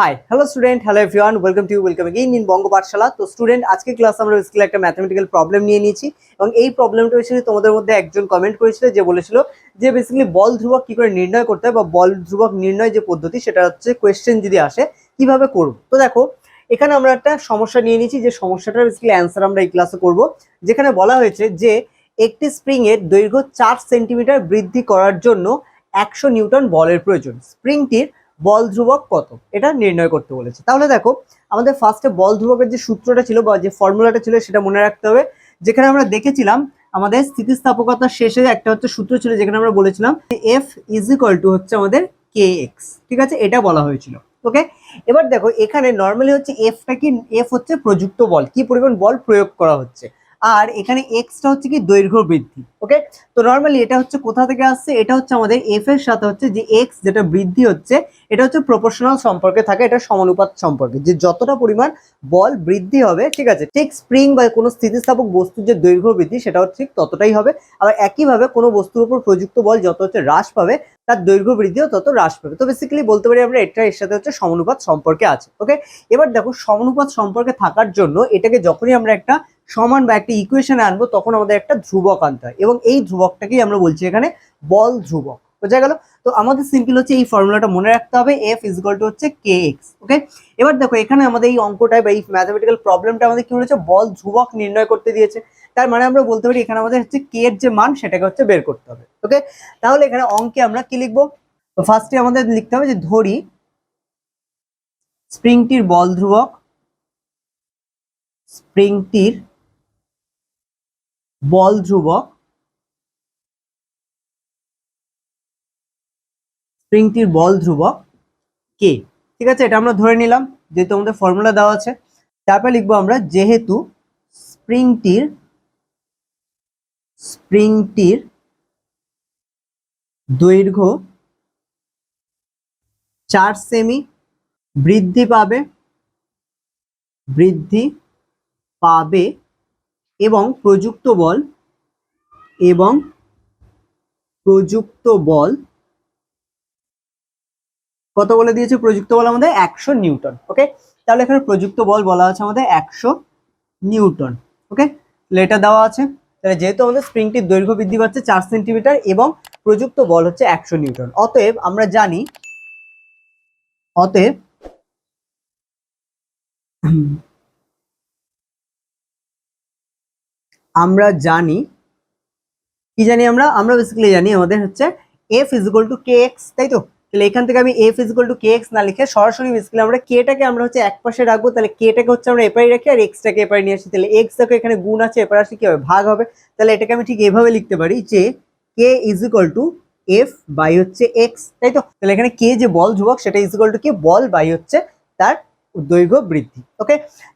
Hi hello student hello everyone welcome to welcome again in Banga Pathshala তো student আজকে class আমরা basically একটা mathematical problem নিয়ে নিয়েছি এবং এই প্রবলেমটা বেসিক্যালি তোমাদের মধ্যে একজন কমেন্ট করেছিল যে বলেছিল যে বেসিক্যালি বল ধ্রুবক কি করে নির্ণয় করতে হয় বা বল ধ্রুবক নির্ণয় যে পদ্ধতি সেটা হচ্ছে কোয়েশ্চেন যদি আসে, কীভাবে করব? তো দেখো, এখানে আমরা একটা সমস্যা নিয়ে নিয়েছি যে সমস্যাটার বেসিক্যালি অ্যান্সার আমরা এই ক্লাসে করব, যেখানে বলা হয়েছে যে একটি স্প্রিং এর দৈর্ঘ্য চার সেন্টিমিটার বৃদ্ধি করার জন্য একশো নিউটন বলের প্রয়োজন। স্প্রিংটির বল ধ্রুবক কত? এটা নির্ণয় করতে বলেছে। তাহলে দেখো, আমাদের ফার্স্টে বল ধ্রুবকের যে সূত্রটা ছিল বা যে ফর্মুলাটা ছিল সেটা মনে রাখতে হবে। যেখানে আমরা দেখেছিলাম, আমাদের স্থিতিস্থাপকতার শেষে একটা হচ্ছে সূত্র ছিল যেখানে আমরা বলেছিলাম এফ ইজ ইকুয়াল টু হচ্ছে আমাদের কে এক্স ঠিক আছে? এটা বলা হয়েছিল ওকে এবার দেখো, এখানে নর্মালি হচ্ছে এফটা কি এফ হচ্ছে প্রযুক্ত বল। কি পরিমাণ বল প্রয়োগ করা হচ্ছে? আর এখানে এক্সটা হচ্ছে কি দৈর্ঘ্য বৃদ্ধি ওকে তো নর্মালি এটা হচ্ছে কোথা থেকে আসছে? এটা হচ্ছে আমাদের এফ এর সাথে হচ্ছে যে এক্স যেটা বৃদ্ধি হচ্ছে, এটা হচ্ছে প্রপোর্শনাল সম্পর্কে থাকে, এটা সমানুপাত সম্পর্কে। যে যতটা পরিমাণ বল বৃদ্ধি হবে, ঠিক আছে? ঠিক স্প্রিং বা কোনো স্থিতিস্থাপক বস্তুর যে দৈর্ঘ্য বৃদ্ধি, সেটাও ঠিক ততটাই হবে। আবার একইভাবে কোনো বস্তুর উপর প্রযুক্ত বল যত হচ্ছে হ্রাস পাবে, তার দৈর্ঘ্য বৃদ্ধিও তত হ্রাস পাবে। তো বেসিক্যালি বলতে পারি আমরা এটা এর সাথে হচ্ছে সমানুপাত সম্পর্কে আছে ওকে এবার দেখো সমানুপাত সম্পর্কে থাকার জন্য এটাকে যখনই আমরা একটা সমান বা একটা ইকুয়েশনে আনব, তখন আমাদের একটা ধ্রুবক আনতে হয়। এবং এই ধ্রুবকটাকেই আমরা বলছি এখানে বল ধ্রুবক। বোঝা গেল? তো আমাদের সিম্পল হচ্ছে এই ফর্মুলাটা মনে রাখতে হবে এফ ইজগল টু হচ্ছে কে এক্স ওকে এবার দেখো, এখানে আমাদের এই অঙ্কটায় বা এই ম্যাথামেটিক্যাল প্রবলেমটা আমাদের কি বলেছে? বল ধ্রুবক নির্ণয় করতে দিয়েছে। তার মানে আমরা বলতে পারি, এখানে আমাদের হচ্ছে কে এর যে মান, সেটাকে হচ্ছে বের করতে হবে ওকে তাহলে এখানে অঙ্কে আমরা কি লিখব? তো ফার্স্টে আমাদের লিখতে হবে যে ধরি স্প্রিংটির বল ধ্রুবক স্প্রিংটির বল ধ্রুবক। স্প্রিংটির বল ধ্রুবক কে? ঠিক আছে, এটা আমরা ধরে নিলাম, যেহেতু আমাদের ফর্মুলা দেওয়া আছে। তারপর লিখব আমরা, যেহেতু স্প্রিংটির স্প্রিংটির দৈর্ঘ্য চার সেমি বৃদ্ধি পাবে বৃদ্ধি পাবে এবং প্রযুক্ত বল এবং প্রযুক্ত বল। কত বলে দিয়েছে প্রযুক্ত বল আমাদের? একশো নিউটন ওকে তাহলে এখানে প্রযুক্ত বল বলা আছে আমাদের একশো নিউটন ওকে এটা দেওয়া আছে। তাহলে যেহেতু আমাদের স্প্রিংটির দৈর্ঘ্য বৃদ্ধি পাচ্ছে চার সেন্টিমিটার এবং প্রযুক্ত বল হচ্ছে একশো নিউটন, অতএব আমরা জানি, অতএব আমরা জানি, কি জানি আমরা? আমরা বেসিক্যালি জানি আমাদের হচ্ছে F is equal to K X তাই তো? তাহলে এখান থেকে আমি F is equal to K X না লিখে সরাসরি বেসিক্যালি আমরা কেটাকে আমরা হচ্ছে এক পাশে রাখব, তাহলে কেটাকে হচ্ছে আমরা এপারে রাখি আর এক্সটাকে এপারে নিয়ে আসি। তাহলে এক্স দেখো এখানে গুণ আছে, এপারে আসে কি হবে? ভাগ হবে। তাহলে এটাকে আমি ঠিক এভাবে লিখতে পারি যে K is equal to F by হচ্ছে এক্স তাই তো? তাহলে এখানে কে যে বল ধ্রুবক, সেটা ইজ ইকুয়াল টু কে বল বাই হচ্ছে তার দৈর্ঘ্য বৃদ্ধি ওকে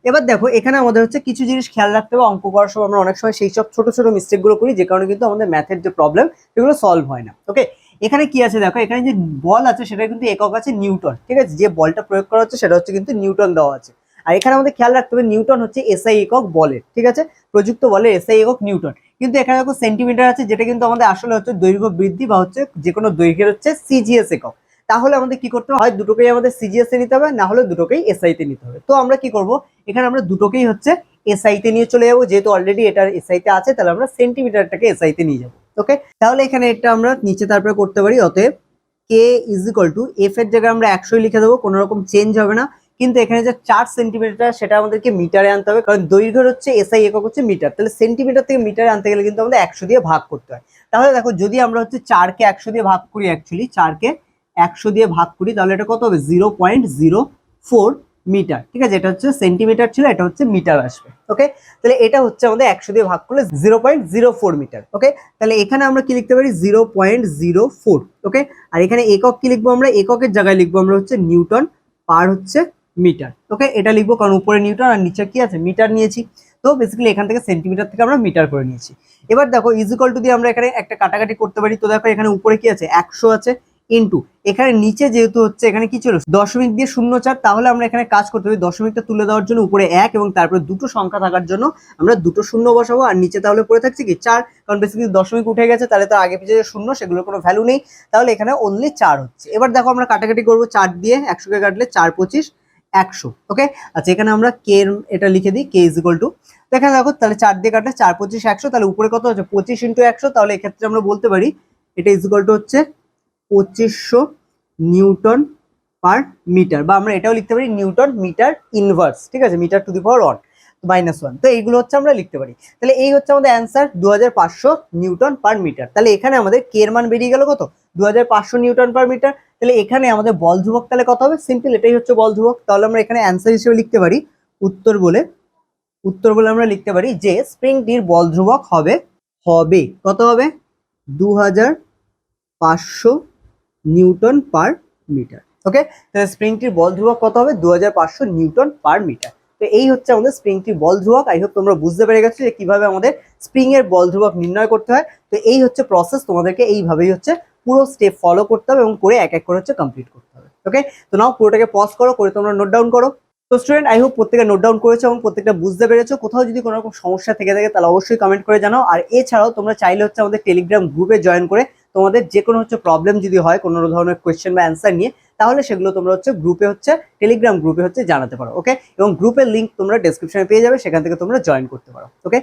এবার দেখো, এখানে আমাদের হচ্ছে কিছু জিনিস খেয়াল রাখতে হবে, অঙ্ক করার সময় আমরা অনেক সময় সেই সব ছোট ছোট মিস্টেকগুলো করি, যে কারণে কিন্তু আমাদের ম্যাথের যে প্রবলেম সেগুলো সলভ হয় না ওকে এখানে কি আছে দেখো, এখানে যে বল আছে সেটা কিন্তু একক আছে নিউটন, ঠিক আছে? যে বলটা প্রয়োগ করা হচ্ছে সেটা হচ্ছে কিন্তু নিউটন দেওয়া আছে। আর এখানে আমাদের খেয়াল রাখতে হবে, নিউটন হচ্ছে এসআই একক বলের, ঠিক আছে? প্রযুক্ত বলের এসআই একক নিউটন। কিন্তু এখানে দেখো সেন্টিমিটার আছে, যেটা কিন্তু আমাদের আসলে হচ্ছে দৈর্ঘ্য বৃদ্ধি বা হচ্ছে যে কোনো দৈর্ঘ্যের হচ্ছে সিজিএস একক তাহলে আমাদের কি করতে হবে? হয় দুটোকেই আমাদের সিজিএস এ নিতে হবে, না হলে দুটোকেই এসআই তে নিতে হবে। তো আমরা কি করব? এখানে আমরা দুটোকেই হচ্ছে এসআই তে নিয়ে চলে যাব। যেহেতু অলরেডি এটা এসআই তে আছে, তাহলে আমরা সেন্টিমিটারটাকে এসআই তে নিয়ে যাব। ওকে তাহলে এখানে এটা আমরা নিচে তারপরে করতে পারি, অতএব K is equal to F এর জায়গায় আমরা একশোই লিখে দেবো, কোনো রকম চেঞ্জ হবে না। কিন্তু এখানে যে চার সেন্টিমিটার সেটা আমাদেরকে মিটারে আনতে হবে, কারণ দৈর্ঘ্যের হচ্ছে এসআই একক হচ্ছে মিটার। তাহলে সেন্টিমিটার থেকে মিটারে আনতে গেলে কিন্তু আমাদের একশো দিয়ে ভাগ করতে হয়। তাহলে দেখো, যদি আমরা হচ্ছে চারকে একশো দিয়ে ভাগ করি অ্যাকচুয়ালি চারকে একশো দিয়ে ভাগ করি, তাহলে এটা কত হবে? Zero point zero four meter. ঠিক আছে? এটা হচ্ছে সেন্টিমিটার ছিল, এটা হচ্ছে মিটার আসবে। ওকে তাহলে এটা হচ্ছে আমাদের একশো দিয়ে ভাগ করলে zero point zero four meter. Okay তাহলে এখানে আমরা কি লিখতে পারি? Zero point zero four. Okay আর এখানে একক কি লিখব আমরা? এককের জায়গায় লিখব আমরা হচ্ছে নিউটন পার হচ্ছে মিটার। ওকে এটা লিখব কারণ উপরে নিউটন আর নিচে কি আছে? মিটার নিয়েছি। তো বেসিক্যালি এখান থেকে সেন্টিমিটার থেকে আমরা মিটার করে নিয়েছি। এবার দেখো ইজিকল টু দিয়ে আমরা এখানে একটা কাটাকাটি করতে পারি। তো দেখো, এখানে উপরে কি আছে? একশো আছে। ইন্টু এখানে নিচে যেহেতু হচ্ছে, এখানে কি ছিল? দশমিক দিয়ে শূন্য চার, তাহলে আমরা এখানে কাজ করতে হবে দশমিকটা তুলে দেওয়ার জন্য উপরে এক এবং তারপরে দুটো সংখ্যা থাকার জন্য আমরা দুটো শূন্য বসাবো আর নিচে তাহলে পড়ে থাকছে কি? চার। কারণ বেসিক্যালি দশমিক উঠে গেছে, তাহলে তো আগে পিছিয়ে শূন্য, সেগুলোর কোনো ভ্যালু নেই। তাহলে এখানে অনলি চার হচ্ছে। এবার দেখো আমরা কাটাকাটি করব চার দিয়ে। একশোকে কাটলে চার পঁচিশ, একশো ওকে আচ্ছা এখানে আমরা কে এটা লিখে দিই, কে ইজ ইকুয়াল টু এখানে দেখো, তাহলে চার দিয়ে কাটলে চার পঁচিশ, একশো, তাহলে উপরে কত হচ্ছে? পঁচিশ ইন্টু একশো, তাহলে এক্ষেত্রে আমরা বলতে পারি এটা ইজ ইকুয়াল টু হচ্ছে পঁচিশশো নিউটন পার মিটার বা আমরা এটাও লিখতে পারি নিউটন মিটার ইনভার্স, ঠিক আছে? Meter to the power one minus one. তো এইগুলো হচ্ছে আমরা লিখতে পারি। তাহলে এই হচ্ছে আমাদের অ্যান্সার দু হাজার পাঁচশো নিউটন পার মিটার। তাহলে এখানে আমাদের কে মান বেরিয়ে গেল কত? দু হাজার পাঁচশো নিউটন পার মিটার। তাহলে এখানে আমাদের বল ধ্রুবক তাহলে কত হবে? সিম্পল এটাই হচ্ছে বল ধ্রুবক। তাহলে আমরা এখানে অ্যান্সার হিসেবে লিখতে পারি উত্তর বলে। উত্তর বলে আমরা লিখতে পারি যে স্প্রিংটির বল ধ্রুবক হবে হবে। কত হবে? দু হাজার পাঁচশো নিউটন পার মিটার। ওকে তাহলে স্প্রিংটির বল ধ্রুবক কত হবে? দু নিউটন পার মিটার। তো এই হচ্ছে আমাদের স্প্রিংটির বল ধ্রুবক। আই হোপ তোমরা বুঝতে পেরে গেছো যে কীভাবে আমাদের স্প্রিং এর বল ধ্রুবক নির্ণয় করতে হয়। তো এই হচ্ছে প্রসেস তোমাদেরকে এইভাবেই হচ্ছে পুরো স্টেপ ফলো করতে হবে এবং করে এক এক করে হচ্ছে কমপ্লিট করতে হবে। ওকে তো নাও পুরোটাকে পজ করো, করে তোমরা নোট ডাউন করো। তো স্টুডেন্ট আই হোপ প্রত্যেকে নোট ডাউন করেছ এবং প্রত্যেকটা বুঝতে পেরেছ। কোথাও যদি কোনো রকম সমস্যা থেকে থাকে, তাহলে অবশ্যই কমেন্ট করে জানাও। আর এছাড়াও তোমরা চাইলে হচ্ছে আমাদের টেলিগ্রাম গ্রুপে জয়েন করে তোমাদের যে কোনো হচ্ছে প্রবলেম যদি হয়, কোনো ধরনের কোয়েশ্চেন বা অ্যান্সার নিয়ে, তাহলে সেগুলো তোমরা হচ্ছে গ্রুপে হচ্ছে টেলিগ্রাম গ্রুপে হচ্ছে জানাতে পারো ওকে এবং গ্রুপের লিঙ্ক তোমরা ডেসক্রিপশনে পেয়ে যাবে, সেখান থেকে তোমরা জয়েন করতে পারো ওকে